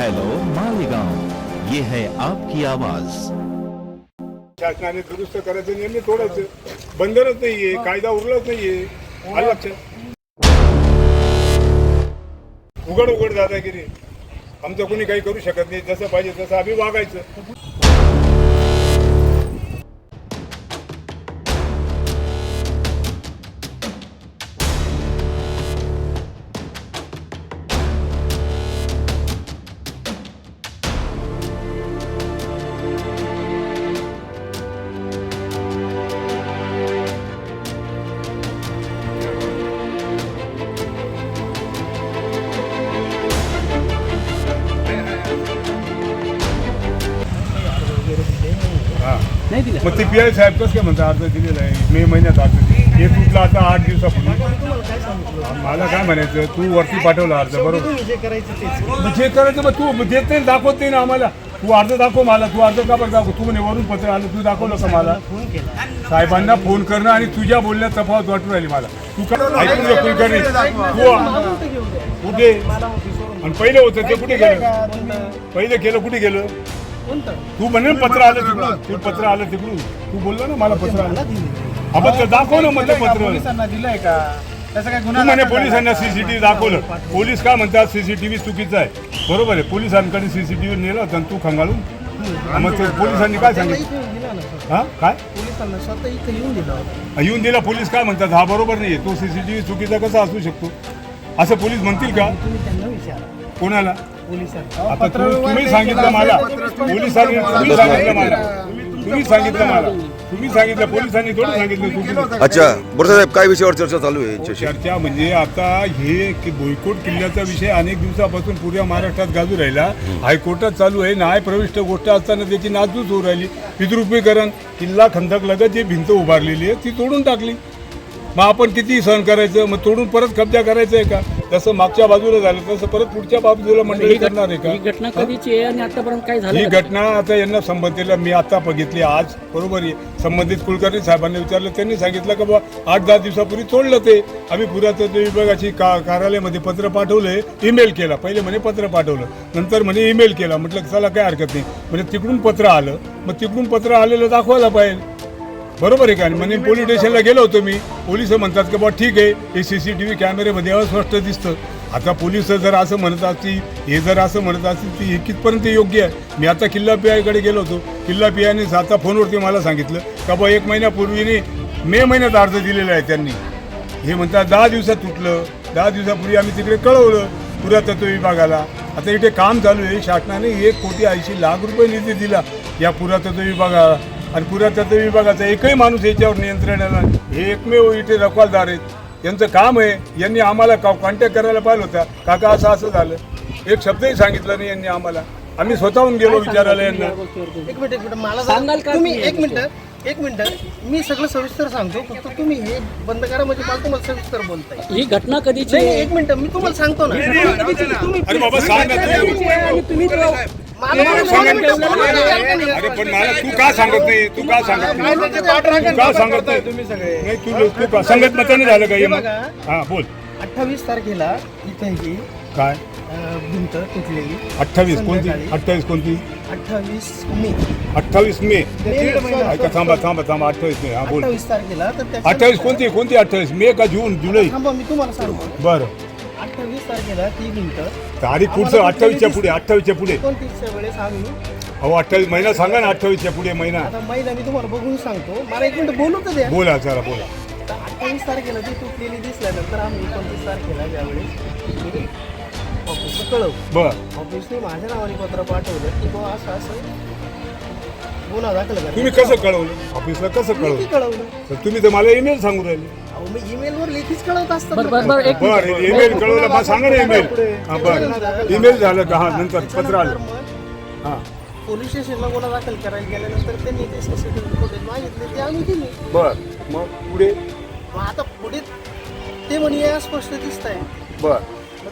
Hello Malegaon. ये है आपकी आवाज। शासनाने दुरुस्त करायचं नियमित तोडायचं. बंधनच नाहीये कायदा उरलाच नाहीये. आलं लक्षात? उघड उघड दादागिरी. आमचं कोणी काही करू शकत नाही. जसं पाहिजे तसं आम्ही वागायचं. मग ते पी आय साहेब कसं काय म्हणतात? अर्ज दिलेला आहे. मे महिन्यात अर्ज हे तुटला आता आठ दिवसापूर्वी. मला काय म्हणायचं? तू वरती पाठवला अर्ज बरोबर? जे करायचं तेच. मग जे करायचं मग तू देत नाही दाखवत नाही ना आम्हाला. तू अर्ज दाखव मला. तू अर्ज का बरं दाखव? तू म्हणे वरून पत्र आलं तू दाखवलं का मला? साहेबांना फोन करणं आणि तुझ्या बोलण्यात तफावत वाटून राहिली मला. तू काय ऐकून घे कुलकर्णी. तू कुठे आणि पहिले होतं ते कुठे गेलं? पहिले केलं कुठे गेलं? कोणतं? तू म्हणे पत्र आलं तिकडून. तू पत्र आलं तिकडून. तू बोलला ना मला पत्र आलं. आपण ते दाखव ना म्हणलं पत्र. पोलिसांना दिलंय का? त्याचा काय तू गुन्हा म्हणे दाखल पोलिसांना झाला? सीसीटीव्ही दाखवलं पोलीस काय म्हणतात सीसीटीव्ही चुकीचं आहे. बरोबर आहे. पोलिसांकडे सीसीटीव्ही नेलं होतं आणि तू खंगाळून मग ते पोलिसांनी काय त्यांना सांगितलं? इथे दिला ना स्वतः. हा? काय? पोलिसांना स्वतः इथे येऊन दिलं होतं. येऊन दिला. पोलीस काय म्हणतात? हा बरोबर नाहीये. तो सीसीटीव्ही चुकीचा कसा असू शकतो? असं पोलीस म्हणतील का? तुम्ही त्यांना विचारा. कोणाला? पोलिसांना आता तू- तुम्ही सांगितलं मला. पोलिसांनी तुम्ही सांगितलं मला. तुम्ही सांगितलं मला. तुम्ही सांगितलं. पोलिसांनी थोडं सांगितलं. अच्छा. बोरसे साहेब काय विषयावर चर्चा चालू आहे यांच्याशी? चर्चा म्हणजे आता हे की बोयकोट किल्ल्याचा विषय अनेक दिवसापासून पुऱ्या महाराष्ट्रात गाजू राहिला. हायकोर्टात चालू आहे. न्याय प्रविष्ट गोष्ट असताना त्याची नाजूक होऊ राहिली. पितृपीकरण किल्ला खंदक लगत जी भिंत उभारलेली आहे ती तोडून टाकली. मग आपण किती सहन करायचं मग तोडून परत कब्जा करायचं आहे का? जसं मागच्या बाजूला झालं तसं परत पुढच्या बाजूला मंडळी करणार आहे ही का? घटना कधीची आहे आणि आतापर्यंत काय झालं? ही? घटना आता यांना संबंधितला मी आता बघितली आज बरोबर आहे. संबंधित कुलकर्णी साहेबांनी विचारलं त्यांनी सांगितलं की बाबा आठ दहा दिवसापूर्वी तोडलं ते. आम्ही पुरातत्व विभागाची का कार्यालयामध्ये पत्र पाठवलंय ईमेल केला. पहिले म्हणे पत्र पाठवलं नंतर म्हणे ईमेल केला. म्हटलं चला काय हरकत नाही. म्हणजे तिकडून पत्र आलं. मग तिकडून पत्र आलेलं दाखवायला पाहिजे. बरोबर आहे का? आणि म्हणे पोलीस स्टेशनला गेलो होतो मी. पोलीस म्हणतात की बा ठीक आहे हे सी सी टी व्ही कॅमेऱ्यामध्ये अस्पष्ट दिसतं. आता पोलीस जर असं म्हणत असतील हे जर असं म्हणत असतील ती हे कितपर्यंत योग्य आहे? मी आता किल्ला पियाकडे गेलो होतो. किल्ला पियाने आता फोनवरती मला सांगितलं का बा एक महिन्यापूर्वीने मे महिन्यात अर्ज दिलेला आहे त्यांनी. हे म्हणतात दहा दिवसात तुटलं. दहा दिवसापूर्वी आम्ही तिकडे कळवलं पुरातत्व विभागाला. आता इथे काम चालू आहे. शासनाने एक कोटी ऐंशी लाख रुपये निधी दिला या पुरातत्व विभागाला. आणि पुरातत्व विभागाचा एकही माणूस याच्यावर नियंत्रणाला नाही. हे एकमेव इथे रखवालदार आहेत. यांचं काम आहे. यांनी आम्हाला कॉन्टॅक्ट करायला पाहिलं होता? काका असं असं झालं. एक शब्दही सांगितलं नाही यांनी आम्हाला. आम्ही स्वतःहून गेलो विचारायला यांना. एक मिनिट एक मिनिट. मला सांगाल का तुम्ही एक मिनिट एक मिनिट. मी सगळं सविस्तर सांगतो. फक्त तुम्ही हे बंद करा म्हणजे मला तुम्हाला सविस्तर बोलताय ही घटना कधीची नाही आहे? एक मिनिट. मी तुम्हाला सांगतो ना. अरे बाबा सांग. तुम्ही अरे पण मला तू का सांगत नाही? तू का सांगत नाही? तू का सांगत नाही? तुम्ही सगळे. नाही तू तू का संगत मताने झालं का हे मग. हा बोल. अठ्ठावीस तारखेला इथे ही काय भिंत तुटलेली. अठ्ठावीस कोणती. अठ्ठावीस कोणती? अठ्ठावीस मे. अठ्ठावीस मे. ऐका थांबा थांबा थांबा. अठ्ठावीस मे. हा बोल. अठ्ठावीस तारखेला अठ्ठावीस कोणती? कोणती अठ्ठावीस? मे का जून जुलै? थांबा मी तुम्हाला सांगतो. बरं. अठ्ठावीस तारखेला ती भिंत तारीख पुढचं अठ्ठावीसच्या पुढे अठ्ठावीसच्या पुढे. एकोणतीसच्या वेळेस आम्ही अहो अठ्ठावीस महिना सांगा ना अठ्ठावीसच्या पुढे महिना. आता महिला मी तुम्हाला बघून सांगतो. मला एक मिनिट बोलू तर द्या? बोला जरा बोला. अठ्ठावीस तारखेला ती तुटलेली दिसल्यानंतर आम्ही एकोणतीस तारखेला ज्यावेळेस ऑफिसला कळवलं बर. ऑफिसने माझ्या नावाने पत्र पाठवलं की बुवा असं असं गुन्हा दाखल करा तुम्ही कसं कळवलं? ऑफिसला कसं कळवलं? कळवलं? तर तुम्ही तर मला ईमेल सांगू राहिले. मी ईमेलवर लेखीच कळवत असतात बर ना. बर बर एक बर ईमेल कळवलं मग सांगा ना ईमेल हा बर. ईमेल झालं का? हा नंतर पत्र आलं. मग हा. पोलीस स्टेशनला गुन्हा दाखल करायला गेल्यानंतर त्यांनी ते सीसीटीव्ही फुटेज मागितले ते आम्ही दिले. बर मग पुढे? मग आता पुढे ते म्हणे हे स्पष्ट दिसत आहे बर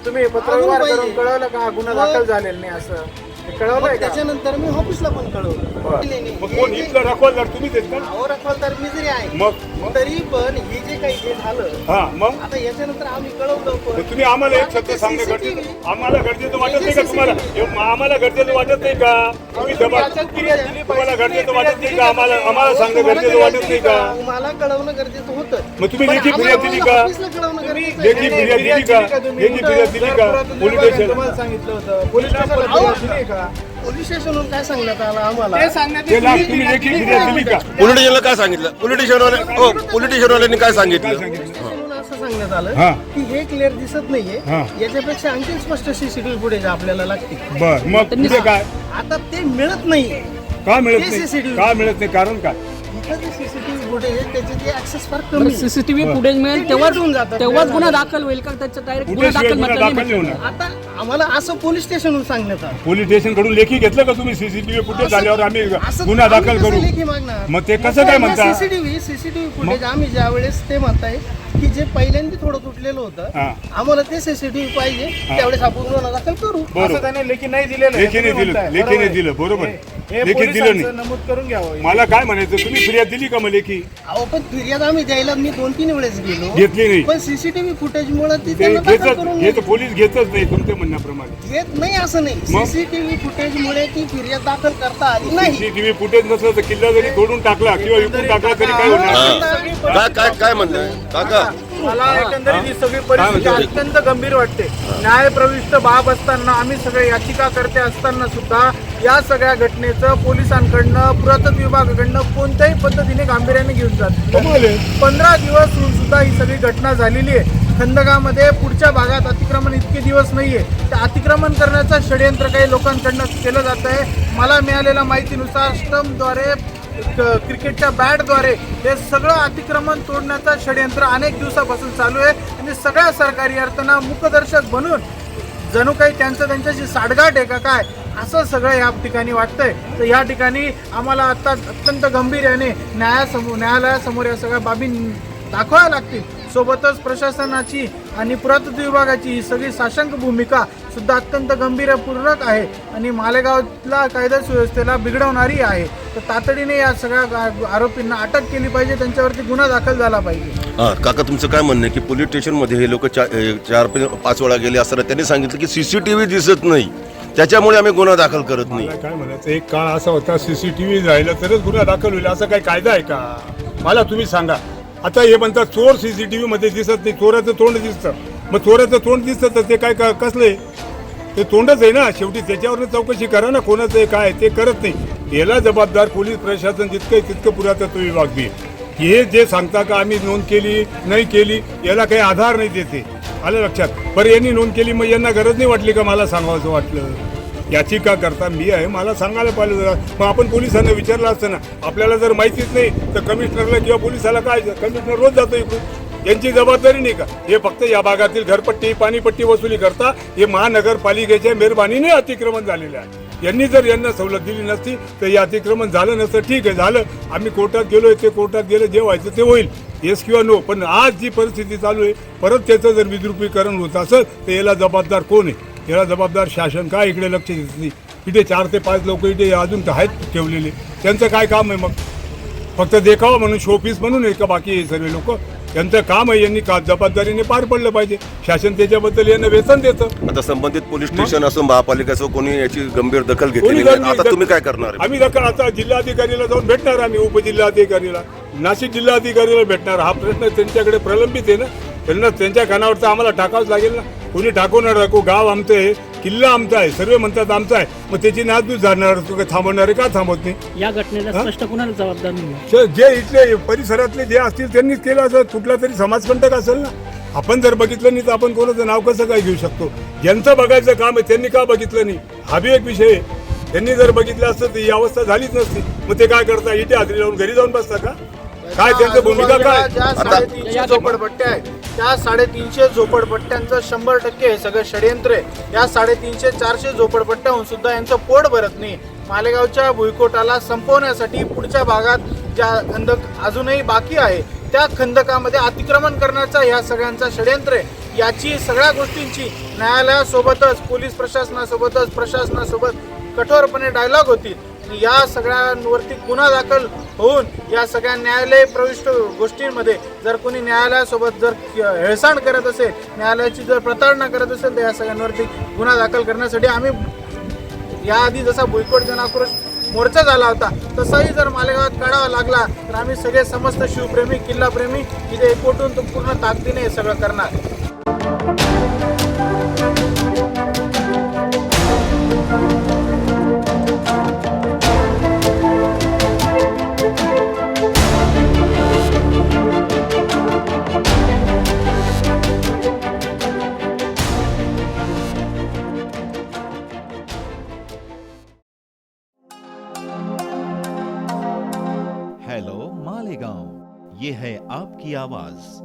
तुम्ही पत्र कळवलं का? गुन्हा दाखल झालेला नाही असं? मग त्याच्यानंतर मी ऑफिसला पण कळवलं. नाही, नाही, मग हे कोण जे- इथलं रखवालदार तुम्हीच आहेत का? अहो, रखवालदार मी जरी आहे. मग? तरी पण हे जे काही जे झालं हा मग? आता याच्यानंतर आम्ही कळवलं तुम्ही आम्हाला एक शब्द ते सांगणं गरजेचं आम्हाला गरजेचं वाटत नाही का तुम्हाला? हे आम्हाला गरजेचं वाटत नाही का? तुम्ही तुम्हाला गरजेचं वाटत नाही का? आम्हाला आम्हाला सांगणं गरजेचं वाटत नाही का? तुम्हाला कळवणं गरजेचं होतं. मग तुम्ही पण लेखी आम्हाला फिर्याद दिली का? ऑफिसला कळवणं गरजेचं आहे. लेखी फिर्याद दिली का? लेखी फिर्याद दिली का? पोलीस स्टेशन सांगितलं होतं. पोलीस पोलीस स्टेशनवरून काय सांगण्यात आलं आम्हाला? ते लाख तुम्ही लेखी फिर्याद दिली का? पोलिटिशियनला काय सांगितलं? पोलिटिशियनवाले हो पोलिटिशियनवाल्यांनी काय सांगितलं? स्टेशनवरून असं सांगण्यात आलं. की हे क्लिअर दिसत नाहीये. हा. याच्यापेक्षा आणखी स्पष्ट सीसीटीव्ही फुटेज आपल्याला लागतील. बर मग काय? आता ते मिळत नाहीये. का मिळत नाही. का मिळत नाही? कारण काय? इथं फुटेज आहे त्याचे ते ऍक्सेस फार कमी आहे. सीसीटीव्ही फुटेज मिळेल तेव्हाच निघून जातात. तेव्हाच गुन्हा दाखल होईल का त्याचं डायरेक्ट गुन्हा दाखल गुन्हा म्हटलं दाखल नाही नाही होणार आता आम्हाला असं पोलीस स्टेशनवरून सांगण्यात आलं पोलीस स्टेशनकडून लेखी घेतलं का तुम्ही सीसीटीव्ही फुटेज झाल्यावर आम्ही असं गुन्हा आम्ही दाखल कसं करू लेखी मागणार? मग ते कसं काय म्हणता सीसीटीव्ही सीसीटीव्ही फुटेज आम्ही ज्या वेळेस ते म्हणताय की जे पहिल्यांदा थोडं तुटलेलं होतं हा. आम्हाला ते सीसीटीव्ही पाहिजे त्यावेळेस आपण गुन्हा दाखल करू बरोबर त्याने लेखी नाही दिलेलं आहे, लेखीने तुम्ही दिलं म्हणताय. लेखीने बरोबर आहे. दिलं बरोबर लेखी दिलं नाही. नमूद करून घ्यावं. मला काय म्हणायचं तुम्ही फिर्याद दिली का मग लेखी? अहो पण फिर्याद आम्ही द्यायला मी दोन तीन वेळेस गेलो. घेतली नाही. पण सीसीटीव्ही फुटेज मुळे ती ते त्यांना दाखल घेतच करून घेत पोलीस घेतच नाही तुमच्या म्हणण्याप्रमाणे. घेत नाही असं नाही. मग? सीसीटीव्ही फुटेज मुळे ती फिर्याद दाखल करता आली नाही. सीसीटीव्ही फुटेज नसलं तर किल्ला जरी तोडून टाकला किंवा विकून टाकला तरी काय होणार? हा. काय काय काय म्हणणं काका मला एकंदरीत ही सगळी परिस्थिती? अत्यंत गंभीर वाटते. न्याय प्रविष्ट बाब असताना आम्ही सगळे याचिकाकर्ते असताना सुद्धा या सगळ्या घटनेचं पोलिसांकडनं पुरातत्व विभागाकडनं कोणत्याही पद्धतीने गांभीर्याने घेऊन जात आहे. पंधरा दिवस होऊन सुद्धा ही सगळी घटना झालेली आहे. खंदकामध्ये पुढच्या भागात अतिक्रमण इतके दिवस नाहीये. ते अतिक्रमण करण्याचं षडयंत्र काही लोकांकडनं केलं जात आहे. मला मिळालेल्या माहितीनुसार स्टंपद्वारे क- क्रिकेटच्या बॅटद्वारे हे सगळं अतिक्रमण तोडण्याचं षडयंत्र अनेक दिवसापासून चालू आहे. आणि सगळ्या सरकारी यंत्रणा मुखदर्शक बनून जणू काही त्यांचं त्यांच्याशी साडगाठ आहे का काय असं सगळं या ठिकाणी वाटतंय. तर या ठिकाणी आम्हाला आता अत्यंत गंभीर्याने न्यायासमोर न्यायालयासमोर या सगळ्या बाबी दाखवाव्या लागतील. सोबतच प्रशासनाची आणि पुरातत्व विभागाची ही सगळी साशंक भूमिका सुद्धा अत्यंत गंभीरपूर्वक आहे. आणि मालेगावला कायदा सुव्यवस्थेला बिघडवणारी आहे. तर तातडीने या सगळ्या गा- आरोपींना अटक केली पाहिजे त्यांच्यावरती गुन्हा दाखल झाला पाहिजे. हा काका तुमचं काय म्हणणं आहे की पोलीस स्टेशनमध्ये हे लोक चार पे- पाच वेळा गेले असताना त्यांनी सांगितलं की सीसीटीव्ही दिसत नाही. त्याच्यामुळे आम्ही गुन्हा दाखल करत नाही. मला काय म्हणायचं एक काळ असा होता सीसीटीव्ही राहिला तरच गुन्हा दाखल होईल असा काही कायदा आहे का? मला तुम्ही सांगा. आता हे म्हणतात चोर सीसीटीव्ही मध्ये दिसत नाही चोराचं तोंड दिसतं. मग चोराचं तोंड दिसतं तर ते काय का- कसलंय ते तोंडच आहे ना. शेवटी त्याच्यावर चौकशी करा ना. कोणाचं आहे काय ते करत नाही. याला जबाबदार पोलीस प्रशासन जितकं आहे तितकं पुरातत्व विभाग बी. हे जे सांगता का आम्ही नोंद केली नाही केली याला काही आधार नाही देते. आलं लक्षात? बरं यांनी नोंद केली मग यांना गरज नाही वाटली का मला सांगावं वाटलं? याची का करता? मी आहे मला सांगायला पाहिजे जरा. मग आपण पोलिसांना विचारलं असतं ना. आपल्याला जर माहितीच नाही तर कमिशनरला किंवा पोलिसाला काय कमिशनर रोज जातो इकडून. यांची जबाबदारी नाही का? हे फक्त या भागातील घरपट्टी पाणीपट्टी वसुली करता हे महानगरपालिकेच्या मेहरबानीने अतिक्रमण झालेलं आहे. यांनी जर यांना सवलत दिली नसती तर हे अतिक्रमण झालं नसतं. ठीक आहे झालं. आम्ही कोर्टात गेलो ते कोर्टात गेलं जे व्हायचं ते होईल. येस किंवा नो पण आज जी परिस्थिती चालू आहे परत त्याचं जर विद्रुपीकरण होत असेल तर याला जबाबदार कोण आहे? याला जबाबदार शासन काय इकडे लक्ष देत नाही? इथे चार ते पाच लोक इथे अजून तर आहेत ठेवलेले. त्यांचं काय काम आहे मग? फक्त देखावा म्हणून शोपीस म्हणून आहे का बाकी हे सर्व लोक? त्यांचं काम आहे यांनी का जबाबदारीने पार पडलं पाहिजे. शासन त्याच्याबद्दल यांना वेतन देतं. आता संबंधित पोलीस स्टेशन असो महापालिका असो कोणी याची गंभीर दखल घेतली कोणी नाही. आता तुम्ही काय करणार? आहे? आम्ही दखल आता जिल्हाधिकारीला जाऊन भेटणार आम्ही उपजिल्हाधिकारीला. नाशिक जिल्हाधिकारीला भेटणार. हा प्रश्न त्यांच्याकडे प्रलंबित आहे ना. त्यांना त्यांच्या कानावरचं आम्हाला टाकावंच लागेल ना. कोणी टाकू न टाकू गाव आमचं आहे. किल्ला आमचा आहे सर्व म्हणतात आमचा आहे. मग त्याची नासधूस जाणार तो काय थांबवणारे का थांबवत नाही? या घटनेला हा? स्पष्ट कोणाला जबाबदार नाही श- जे इथले परिसरातले जे असतील त्यांनीच केलं असं कुठला तरी समाजकंटक असेल ना? आपण जर बघितलं नाही तर आपण कोणाचं नाव कसं काय घेऊ शकतो? ज्यांचं बघायचं काम आहे त्यांनी का बघितलं नाही? हा बी एक विषय आहे. त्यांनी जर बघितलं असतं तर ही अवस्था झालीच नसती. मग ते काय करता? इथे हाजरी लावून घरी जाऊन बसता का? काय त्यांचं भूमिका काय ज्या साडेतीनशे झोपडपट्ट्या आहेत त्या साडेतीनशे झोपडपट्ट्यांचं शंभर टक्के हे सगळं षडयंत्र आहे. या साडेतीनशे चारशे झोपडपट्ट्याहून सुद्धा यांचं पोट भरत नाही. मालेगावच्या भुईकोटाला संपवण्यासाठी पुढच्या भागात ज्या खंदक अजूनही बाकी आहे त्या खंदकामध्ये अतिक्रमण करण्याचा ह्या सगळ्यांचा षडयंत्र आहे. याची सगळ्या गोष्टींची न्यायालयासोबतच पोलीस प्रशासनासोबतच प्रशासनासोबत कठोरपणे डायलॉग होतील या सगळ्यांवरती गुन्हा दाखल होऊन या सगळ्या न्यायालय प्रविष्ट गोष्टींमध्ये जर कोणी न्यायालयासोबत जर हेळसांड करत असेल न्यायालयाची जर प्रताडणा करत असेल तर या सगळ्यांवरती गुन्हा दाखल करण्यासाठी आम्ही याआधी जसा भुईकोट जनाक्रोश मोर्चा झाला होता तसाही जर मालेगावात काढावा लागला तर आम्ही सगळे समस्त शिवप्रेमी किल्लाप्रेमी इथे एकवटून तो पूर्ण ताकदीने हे सगळं करणार. आवाज।